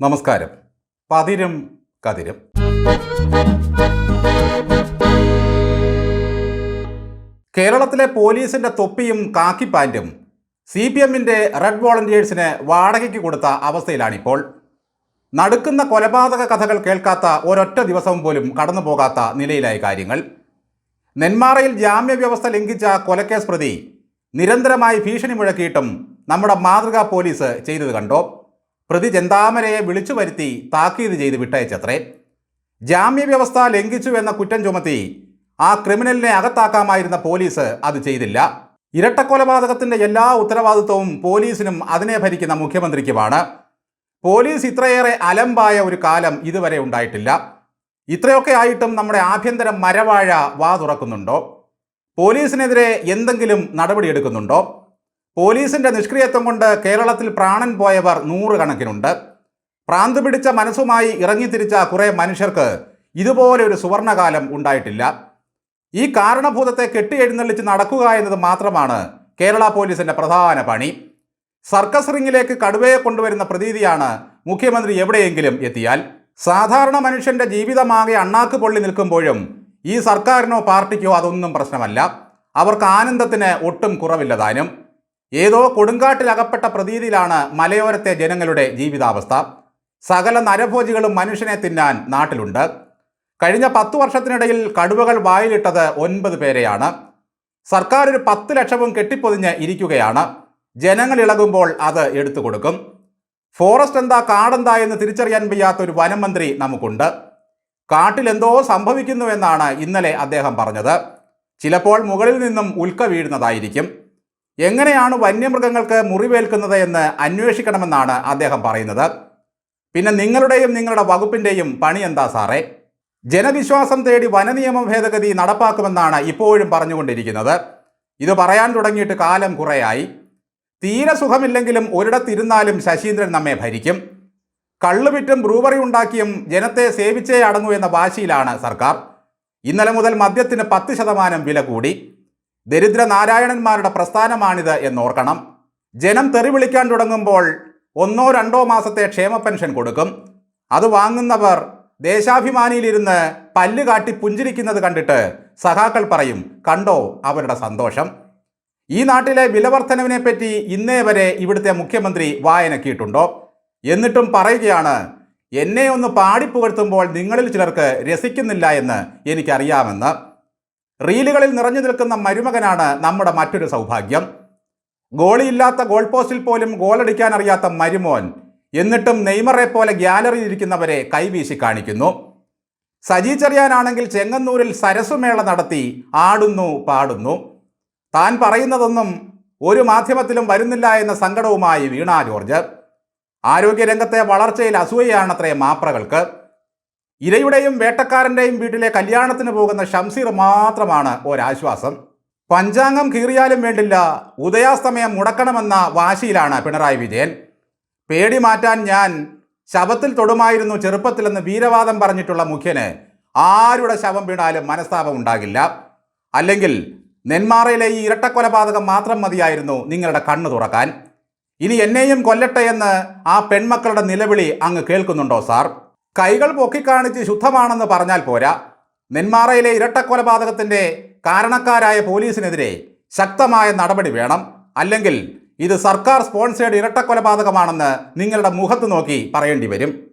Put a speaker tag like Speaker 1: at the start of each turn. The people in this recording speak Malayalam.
Speaker 1: നമസ്കാരം. പതിരം കതിരും. കേരളത്തിലെ പോലീസിന്റെ തൊപ്പിയും കാക്കി പാന്റും സി പി എമ്മിന്റെ റെഡ് വോളണ്ടിയേഴ്സിന് വാടകയ്ക്ക് കൊടുത്ത അവസ്ഥയിലാണിപ്പോൾ. നടക്കുന്ന കൊലപാതക കഥകൾ കേൾക്കാത്ത ഒരൊറ്റ ദിവസം പോലും കടന്നു പോകാത്ത നിലയിലായ കാര്യങ്ങൾ. നെന്മാറയിൽ ജാമ്യവ്യവസ്ഥ ലംഘിച്ച കൊലക്കേസ് പ്രതി നിരന്തരമായി ഭീഷണി മുഴക്കിയിട്ടും നമ്മുടെ മാതൃകാ പോലീസ് ചെയ്തത് കണ്ടോ? പ്രതി ചെന്താമരയെ വിളിച്ചു വരുത്തി താക്കീത് ചെയ്ത് വിട്ടയച്ചത്രേ. ജാമ്യ വ്യവസ്ഥ ലംഘിച്ചു എന്ന കുറ്റം ചുമത്തി ആ ക്രിമിനലിനെ അകത്താക്കാമായിരുന്ന പോലീസ് അത് ചെയ്തില്ല. ഇരട്ടക്കൊലപാതകത്തിന്റെ എല്ലാ ഉത്തരവാദിത്വവും പോലീസിനും അതിനെ ഭരിക്കുന്ന മുഖ്യമന്ത്രിക്കുമാണ്. പോലീസ് ഇത്രയേറെ അലമ്പായ ഒരു കാലം ഇതുവരെ ഉണ്ടായിട്ടില്ല. ഇത്രയൊക്കെ ആയിട്ടും നമ്മുടെ ആഭ്യന്തര മരവാഴ വാ പോലീസിനെതിരെ എന്തെങ്കിലും നടപടിയെടുക്കുന്നുണ്ടോ? പോലീസിന്റെ നിഷ്ക്രിയത്വം കൊണ്ട് കേരളത്തിൽ പ്രാണൻ പോയവർ നൂറുകണക്കിനുണ്ട്. പ്രാന്ത് പിടിച്ച മനസ്സുമായി ഇറങ്ങിത്തിരിച്ച കുറേ മനുഷ്യർക്ക് ഇതുപോലെ ഒരു സുവർണകാലം ഉണ്ടായിട്ടില്ല. ഈ കാരണഭൂതത്തെ കെട്ടിയെഴുന്നള്ളിച്ച് നടക്കുക എന്നത് മാത്രമാണ് കേരള പോലീസിന്റെ പ്രധാന പണി. സർക്കസ് റിങ്ങിലേക്ക് കടുവയെ കൊണ്ടുവരുന്ന പ്രതീതിയാണ് മുഖ്യമന്ത്രി എവിടെയെങ്കിലും എത്തിയാൽ. സാധാരണ മനുഷ്യന്റെ ജീവിതമാകെ അണ്ണാക്ക് പൊള്ളി നിൽക്കുമ്പോഴും ഈ സർക്കാരിനോ പാർട്ടിക്കോ അതൊന്നും പ്രശ്നമല്ല. അവർക്ക് ആനന്ദത്തിന് ഒട്ടും കുറവില്ല താനും. ഏതോ കൊടുങ്കാട്ടിൽ അകപ്പെട്ട പ്രതീതിയിലാണ് മലയോരത്തെ ജനങ്ങളുടെ ജീവിതാവസ്ഥ. സകല നരഭോജികളും മനുഷ്യനെ തിന്നാൻ നാട്ടിലുണ്ട്. കഴിഞ്ഞ പത്തു വർഷത്തിനിടയിൽ കടുവകൾ വായിലിട്ടത് ഒൻപത് പേരെയാണ്. സർക്കാർ ഒരു പത്ത് ലക്ഷവും കെട്ടിപ്പൊതിഞ്ഞ് ഇരിക്കുകയാണ്. ജനങ്ങൾ ഇളകുമ്പോൾ അത് എടുത്തു കൊടുക്കും. ഫോറസ്റ്റ് എന്താ കാടെന്താ എന്ന് തിരിച്ചറിയാൻ വയ്യാത്ത ഒരു വനം മന്ത്രി നമുക്കുണ്ട് കാട്ടിലെന്തോ സംഭവിക്കുന്നുവെന്നാണ് ഇന്നലെ അദ്ദേഹം പറഞ്ഞത്. ചിലപ്പോൾ മുകളിൽ നിന്നും ഉൽക്ക വീഴുന്നതായിരിക്കും. എങ്ങനെയാണ് വന്യമൃഗങ്ങൾക്ക് മുറിവേൽക്കുന്നത് എന്ന് അന്വേഷിക്കണമെന്നാണ് അദ്ദേഹം പറയുന്നത്. പിന്നെ നിങ്ങളുടെയും നിങ്ങളുടെ വകുപ്പിന്റെയും പണി എന്താ സാറേ? ജനവിശ്വാസം തേടി വനനിയമ ഭേദഗതി നടപ്പാക്കുമെന്നാണ് ഇപ്പോഴും പറഞ്ഞുകൊണ്ടിരിക്കുന്നത്. ഇത് പറയാൻ തുടങ്ങിയിട്ട് കാലം കുറേയായി. തീരെ സുഖമില്ലെങ്കിലും ഒരിടത്തിരുന്നാലും ശശീന്ദ്രൻ നമ്മെ ഭരിക്കും. കള്ളുവിറ്റും ബ്രൂവറി ഉണ്ടാക്കിയും ജനത്തെ സേവിച്ചേ അടങ്ങൂ എന്ന വാശിയിലാണ് സർക്കാർ. ഇന്നലെ മുതൽ മദ്യത്തിന് പത്ത് ശതമാനം വില കൂടി. ദരിദ്ര നാരായണന്മാരുടെ പ്രസ്ഥാനമാണിത് എന്നോർക്കണം. ജനം തെറി വിളിക്കാൻ തുടങ്ങുമ്പോൾ ഒന്നോ രണ്ടോ മാസത്തെ ക്ഷേമ പെൻഷൻ കൊടുക്കും. അത് വാങ്ങുന്നവർ ദേശാഭിമാനിയിലിരുന്ന് പല്ല് കാട്ടി പുഞ്ചിരിക്കുന്നത് കണ്ടിട്ട് സഹാക്കൾ പറയും കണ്ടോ അവരുടെ സന്തോഷം? ഈ നാട്ടിലെ വിലവർദ്ധനവിനെ പറ്റി ഇന്നേ വരെ ഇവിടുത്തെ മുഖ്യമന്ത്രി വായനക്കിയിട്ടുണ്ടോ? എന്നിട്ടും പറയുകയാണ് എന്നെ ഒന്ന് പാടിപ്പുകഴ്ത്തുമ്പോൾ നിങ്ങളിൽ ചിലർക്ക് രസിക്കുന്നില്ല എന്ന് എനിക്കറിയാമെന്ന്. റീലുകളിൽ നിറഞ്ഞു നിൽക്കുന്ന മരുമകനാണ് നമ്മുടെ മറ്റൊരു സൗഭാഗ്യം. ഗോളിയില്ലാത്ത ഗോൾ പോസ്റ്റിൽ പോലും ഗോളടിക്കാൻ അറിയാത്ത മരുമോൻ എന്നിട്ടും നെയ്മറെ പോലെ ഗ്യാലറിയിൽ ഇരിക്കുന്നവരെ കൈവീശി കാണിക്കുന്നു. സജി ചെറിയാനാണെങ്കിൽ ചെങ്ങന്നൂരിൽ സരസുമേള നടത്തി ആടുന്നു പാടുന്നു. താൻ പറയുന്നതൊന്നും ഒരു മാധ്യമത്തിലും വരുന്നില്ല എന്ന സങ്കടവുമായി വീണ ജോർജ്. ആരോഗ്യരംഗത്തെ വളർച്ചയിൽ അസൂയയാണത്രേ മാപ്രകൾക്ക്. ഇരയുടെയും വേട്ടക്കാരന്റെയും വീട്ടിലെ കല്യാണത്തിന് പോകുന്ന ഷംസീർ മാത്രമാണ് ഒരാശ്വാസം. പഞ്ചാംഗം കീറിയാലും വേണ്ടില്ല ഉദയാസ്തമയം മുടക്കണമെന്ന വാശിയിലാണ് പിണറായി വിജയൻ. പേടി മാറ്റാൻ ഞാൻ ശവത്തിൽ തൊടുമായിരുന്നു ചെറുപ്പത്തിലെന്ന് വീരവാദം പറഞ്ഞിട്ടുള്ള മുഖ്യന് ആരുടെ ശവം വീണാലും മനസ്താപം ഉണ്ടാകില്ല. അല്ലെങ്കിൽ നെന്മാറയിലെ ഈ ഇരട്ടക്കൊലപാതകം മാത്രം മതിയായിരുന്നു നിങ്ങളുടെ കണ്ണു തുറക്കാൻ. ഇനി എന്നെയും കൊല്ലട്ടെ എന്ന് ആ പെൺമക്കളുടെ നിലവിളി അങ്ങ് കേൾക്കുന്നുണ്ടോ സാർ? കൈകൾ പൊക്കിക്കാണിച്ച് ശുദ്ധമാണെന്ന് പറഞ്ഞാൽ പോരാ. നെന്മാറയിലെ ഇരട്ടക്കൊലപാതകത്തിന്റെ കാരണക്കാരായ പോലീസിനെതിരെ ശക്തമായ നടപടി വേണം. അല്ലെങ്കിൽ ഇത് സർക്കാർ സ്പോൺസേഡ് ഇരട്ടക്കൊലപാതകമാണെന്ന് നിങ്ങളുടെ മുഖത്ത് നോക്കി പറയേണ്ടി വരും.